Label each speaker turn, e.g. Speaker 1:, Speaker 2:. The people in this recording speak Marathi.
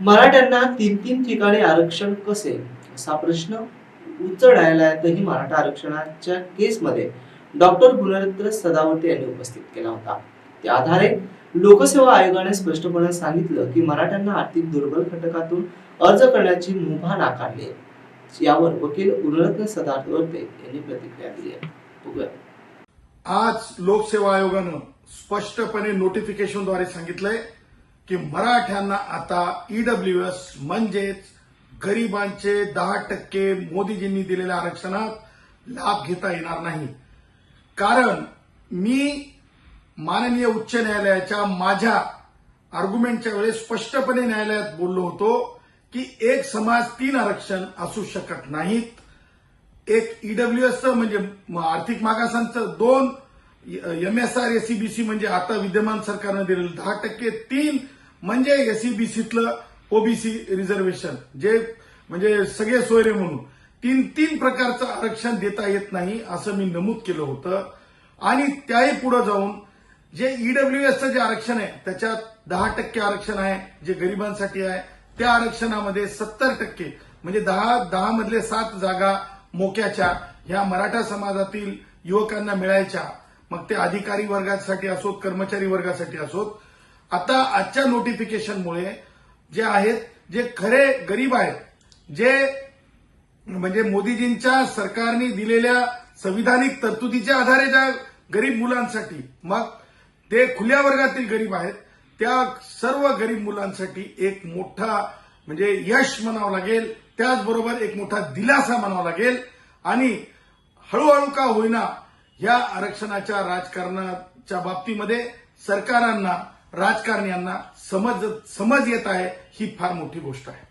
Speaker 1: मराठ्यांना तीन तीन ठिकाणी आरक्षण कसे? असा प्रश्न उच्च न्यायालयातही मराठा आरक्षणाच्या केसमध्ये डॉक्टर गुणरत्न सदावर्ते यांनी उपस्थित केला होता. त्या आधारे लोकसेवा आयोगाने स्पष्टपणे सांगितलं की मराठ्यांना आर्थिक दुर्बल घटकातून अर्ज करण्याची मुभा नाकारली आहे. यावर वकील गुणरत्न सदावर्ते यांनी प्रतिक्रिया दिली आहे.
Speaker 2: आज लोकसेवा आयोगानं स्पष्टपणे नोटिफिकेशनद्वारे सांगितलंय की मराठ्यांना आता ईडब्ल्यू एस म्हणजेच गरिबांचे दहा टक्के मोदीजींनी दिलेल्या आरक्षणात लाभ घेता येणार नाही. कारण मी माननीय उच्च न्यायालयाच्या माझ्या आर्ग्युमेंटच्या वेळेस स्पष्टपणे न्यायालयात बोललो होतो की एक समाज तीन आरक्षण असू शकत नाहीत. एक ईडब्ल्यूएसचं म्हणजे आर्थिक मागासांचं दोन एमएसआर एसीबीसी म्हणजे आता विद्यमान सरकारनं दिलेलं दहा टक्के तीन म्हणजे एसईबीसीतलं ओबीसी रिझर्वेशन जे म्हणजे सगळे सोयरे म्हणून. तीन तीन प्रकारचं आरक्षण देता येत नाही असं मी नमूद केलं होतं. आणि त्याही पुढे जाऊन जे ईडब्ल्यूएसचं जे आरक्षण आहे त्याच्यात दहा टक्के आरक्षण आहे जे गरिबांसाठी आहे त्या आरक्षणामध्ये सत्तर टक्के म्हणजे दहा दहा मधले सात जागा मोक्याच्या ह्या मराठा समाजातील युवकांना मिळायच्या. मग ते अधिकारी वर्गासाठी असोत कर्मचारी वर्गासाठी असोत आता आजच्या नोटिफिकेशनमुळे जे आहेत जे खरे गरीब आहेत जे म्हणजे मोदीजींच्या सरकारने दिलेल्या संविधानिक तरतुदीच्या आधारे ज्या गरीब मुलांसाठी मग ते खुल्या वर्गातील गरीब आहेत त्या सर्व गरीब मुलांसाठी एक मोठा म्हणजे यश म्हणावं लागेल त्याचबरोबर एक मोठा दिलासा म्हणावा लागेल. आणि हळूहळू का होईना या आरक्षणाच्या राजकारणाच्या बाबतीमध्ये सरकारांना राजकारण्यांना समज समज येत आहे ही फार मोठी गोष्ट आहे.